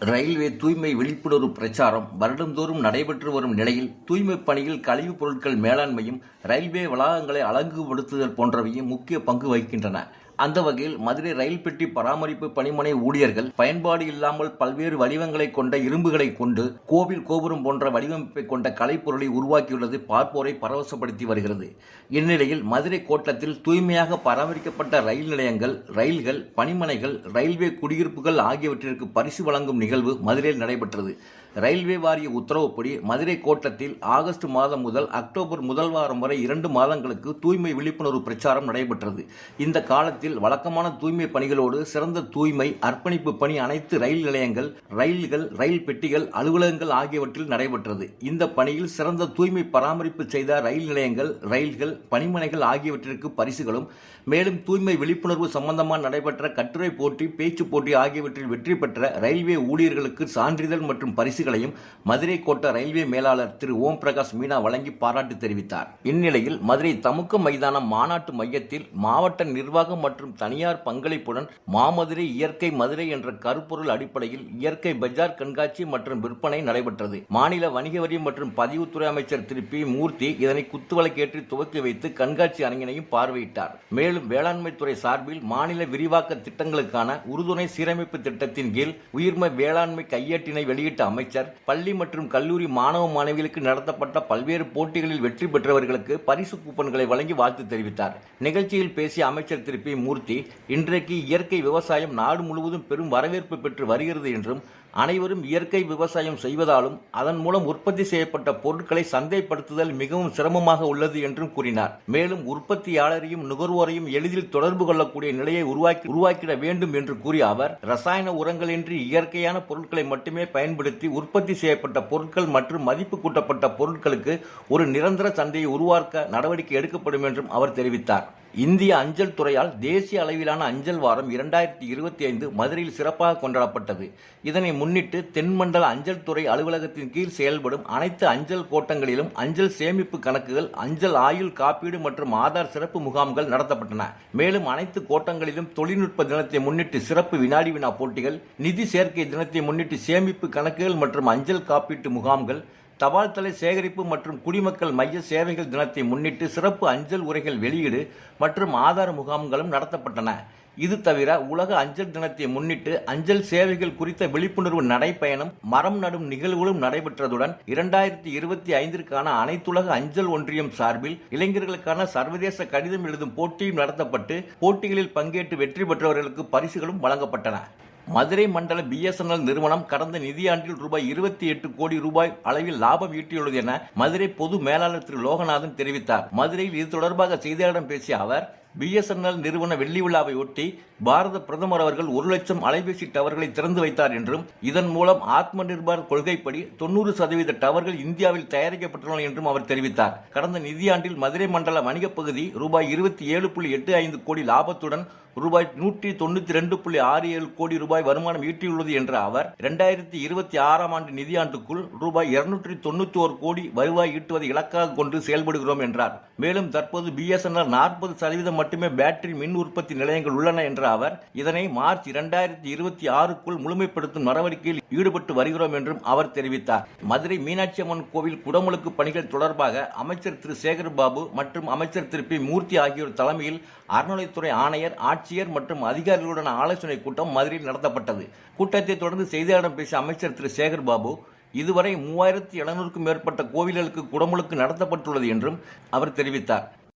Railway தூய்மை விழிப்புணர்வு பிரச்சாரம் வருடந்தோறும் நடைபெற்று வரும் நிலையில் தூய்மை பணியில் கழிவுப் பொருட்கள் மேலாண்மையும் ரயில்வே வளாகங்களை அழகுபடுத்துதல் போன்றவையும் முக்கிய பங்கு வகிக்கின்றன. அந்த வகையில் மதுரை ரயில் பெட்டி பராமரிப்பு பணிமனை ஊழியர்கள் பயன்பாடு இல்லாமல் பல்வேறு வடிவங்களை கொண்ட இரும்புகளை கொண்டு கோவில் கோபுரம் போன்ற வடிவமைப்பை கொண்ட கலைப்பொருளை உருவாக்கியுள்ளது பார்ப்போரை பரவசப்படுத்தி வருகிறது. இந்நிலையில் மதுரை கோட்டத்தில் தூய்மையாக பராமரிக்கப்பட்ட ரயில் நிலையங்கள் ரயில்கள் பணிமனைகள் ரயில்வே குடியிருப்புகள் ஆகியவற்றிற்கு பரிசு வழங்கும் நிகழ்வு மதுரையில் நடைபெற்றது. ரயில்வே வாரிய உத்தரவுப்படி மதுரை கோட்டத்தில் ஆகஸ்ட் மாதம் முதல் அக்டோபர் முதல் வாரம் வரை இரண்டு மாதங்களுக்கு தூய்மை விழிப்புணர்வு பிரச்சாரம் நடைபெற்றது. இந்த காலத்தில் வழக்கமான தூய்மை பணிகளோடு சிறந்த தூய்மை அர்ப்பணிப்பு பணி அனைத்து ரயில் நிலையங்கள் ரயில்கள் ரயில் பெட்டிகள் அலுவலகங்கள் ஆகியவற்றில் நடைபெற்றது. இந்த பணியில் சிறந்த தூய்மை பராமரிப்பு செய்த ரயில் நிலையங்கள் ரயில்கள் பணிமனைகள் ஆகியவற்றிற்கு பரிசுகளும் மேலும் தூய்மை விழிப்புணர்வு சம்பந்தமாக நடைபெற்ற கட்டுரை போட்டி பேச்சு போட்டி ஆகியவற்றில் வெற்றி பெற்ற ரயில்வே ஊழியர்களுக்கு சான்றிதழ் மற்றும் பரிசுகளையும் மதுரை கோட்ட ரயில்வே மேலாளர் திரு. ஓம் பிரகாஷ் மீனா வழங்கி பாராட்டு தெரிவித்தார். இந்நிலையில் மதுரை தமுக்க மைதானம் மாநாட்டு மையத்தில் மாவட்ட நிர்வாகம் மற்றும் தனியார் பங்களிப்புடன் மாமதுரை இயற்கை மதுரை என்ற கருப்பொருள் அடிப்படையில் இயற்கை பஜார் கண்காட்சி மற்றும் விற்பனை நடைபெற்றது. மாநில வணிக வரி மற்றும் பதிவுத்துறை அமைச்சர் திரு. பி. மூர்த்தி இதனை குத்துவிளக்கேற்றி துவக்கி வைத்து கண்காட்சி அரங்கினையும் பார்வையிட்டார். மேலும் வேளாண்மை துறை சார்பில் மாநில விரிவாக்க திட்டங்களுக்கான உறுதுணை சீரமைப்பு திட்டத்தின் கீழ் உயிர்ம வேளாண்மை கையேட்டினை வெளியிட்ட அமைச்சர் பள்ளி மற்றும் கல்லூரி மாணவ மாணவிகளுக்கு நடத்தப்பட்ட பல்வேறு போட்டிகளில் வெற்றி பெற்றவர்களுக்கு பரிசு கூப்பன்களை வழங்கி வாழ்த்து தெரிவித்தார். நிகழ்ச்சியில் பேசிய அமைச்சர் திரு. பி. மூர்த்தி இன்றைக்கு இயற்கை விவசாயம் நாடு முழுவதும் பெரும் வரவேற்பு பெற்று வருகிறது என்றும் அனைவரும் இயற்கை விவசாயம் செய்வதாலும் அதன் மூலம் உற்பத்தி செய்யப்பட்ட பொருட்களை சந்தைப்படுத்துதல் மிகவும் சிரமமாக உள்ளது என்றும் கூறினார். மேலும் உற்பத்தியாளரையும் நுகர்வோரையும் எளிதில் தொடர்பு கொள்ளக்கூடிய நிலையை உருவாக்கி உருவாக்கிட வேண்டும் என்று கூறிய அவர் ரசாயன உரங்களின்றி இயற்கையான பொருட்களை மட்டுமே பயன்படுத்தி உற்பத்தி செய்யப்பட்ட பொருட்கள் மற்றும் மதிப்பு கூட்டப்பட்ட பொருட்களுக்கு ஒரு நிரந்தர சந்தையை உருவாக்க நடவடிக்கை எடுக்கப்படும் என்றும் அவர் தெரிவித்தார். இந்திய அஞ்சல் துறையால் தேசிய அளவிலான அஞ்சல் வாரம் இரண்டாயிரத்தி இருபத்தி ஐந்து மதுரையில் சிறப்பாக கொண்டாடப்பட்டது. இதனை முன்னிட்டு தென்மண்டல அஞ்சல் துறை அலுவலகத்தின் கீழ் செயல்படும் அனைத்து அஞ்சல் கோட்டங்களிலும் அஞ்சல் சேமிப்பு கணக்குகள் அஞ்சல் ஆயுள் காப்பீடு மற்றும் ஆதார் சிறப்பு முகாம்கள் நடத்தப்பட்டன. மேலும் அனைத்து கோட்டங்களிலும் தொழில்நுட்ப தினத்தை முன்னிட்டு சிறப்பு வினாடி வினா போட்டிகள் நிதி சேர்க்கை தினத்தை முன்னிட்டு சேமிப்பு கணக்குகள் மற்றும் அஞ்சல் காப்பீட்டு முகாம்கள் தபால் தலை சேகரிப்பு மற்றும் குடிமக்கள் மைய சேவைகள் தினத்தை முன்னிட்டு சிறப்பு அஞ்சல் உரைகள் வெளியீடு மற்றும் ஆதார முகாம்களும் நடத்தப்பட்டன. இது தவிர உலக அஞ்சல் தினத்தை முன்னிட்டு அஞ்சல் சேவைகள் குறித்த விழிப்புணர்வு நடைப்பயணம் மரம் நடும் நிகழ்வுகளும் நடைபெற்றதுடன் இரண்டாயிரத்தி இருபத்தி ஐந்திற்கான அனைத்துலக அஞ்சல் ஒன்றியம் சார்பில் இளைஞர்களுக்கான சர்வதேச கடிதம் எழுதும் போட்டியும் நடத்தப்பட்டு போட்டிகளில் பங்கேற்று வெற்றி பெற்றவர்களுக்கு பரிசுகளும் வழங்கப்பட்டன. மதுரை மண்டல பிஎஸ்என்எல் நிறுவனம் கடந்த நிதியாண்டில் ரூபாய் இருபத்தி எட்டு கோடி ரூபாய் அளவில் லாபம் ஈட்டியுள்ளது என மதுரை பொது மேலாளர் திரு லோகநாதன் தெரிவித்தார். மதுரையில் இது தொடர்பாக செய்தியாளரிடம் பேசிய அவர் பிஎஸ்என்எல் நிறுவன வெள்ளி விழாவை ஒட்டி பாரத பிரதமர் அவர்கள் ஒரு லட்சம் அலைபேசி டவர்களை திறந்து வைத்தார் என்றும் இதன் மூலம் ஆத்ம நிர்பார் கொள்கைப்படி தொண்ணூறு சதவீத டவர்கள் இந்தியாவில் தயாரிக்கப்பட்டுள்ளன என்றும் அவர் தெரிவித்தார். கடந்த நிதியாண்டில் மதுரை மண்டல வணிகப் பகுதி ரூபாய் இருபத்தி ஏழு புள்ளி எட்டு ஐந்து கோடி லாபத்துடன் ரூபாய் நூற்றி தொண்ணூத்தி ரெண்டு புள்ளி ஆறு ஏழு கோடி ரூபாய் வருமானம் ஈட்டியுள்ளது என்ற அவர் இரண்டாயிரத்தி இருபத்தி ஆறாம் ஆண்டு நிதியாண்டுக்குள் ரூபாய் இருநூற்றி தொண்ணூத்தி ஒரு கோடி வருவாய் ஈட்டுவதை இலக்காக கொண்டு செயல்படுகிறோம் என்றார். மேலும் தற்போது பிஎஸ்என்எல் நாற்பது சதவீதம் மட்டுமே பேட்டரி மின் உற்பத்தி நிலையங்கள் உள்ளன என்ற அவர் இதனை மார்ச் இரண்டாயிரத்தி இருபத்தி ஆறுக்குள் முழுமைப்படுத்தும் நடவடிக்கையில் ஈடுபட்டு வருகிறோம் என்றும் அவர் தெரிவித்தார். மதுரை மீனாட்சி அம்மன் கோவில் குடமுழுக்கு பணிகள் தொடர்பாக அமைச்சர் திரு சேகர் பாபு மற்றும் அமைச்சர் திரு பி மூர்த்தி ஆகியோர் தலைமையில் அறநிலைத்துறை ஆணையர் ஆட்சி ஆட்சியர் மற்றும் அதிகாரிகளுடன் ஆலோசனை கூட்டம் மதுரையில் நடத்தப்பட்டது. கூட்டத்தை தொடர்ந்து செய்தியாளர்களிடம் பேசிய அமைச்சர் திரு. சேகர் பாபு இதுவரை மூவாயிரத்தி எழுநூறுக்கும் மேற்பட்ட கோவில்களுக்கு குடமுழுக்கு நடத்தப்பட்டுள்ளது என்றும் அவர் தெரிவித்தார்.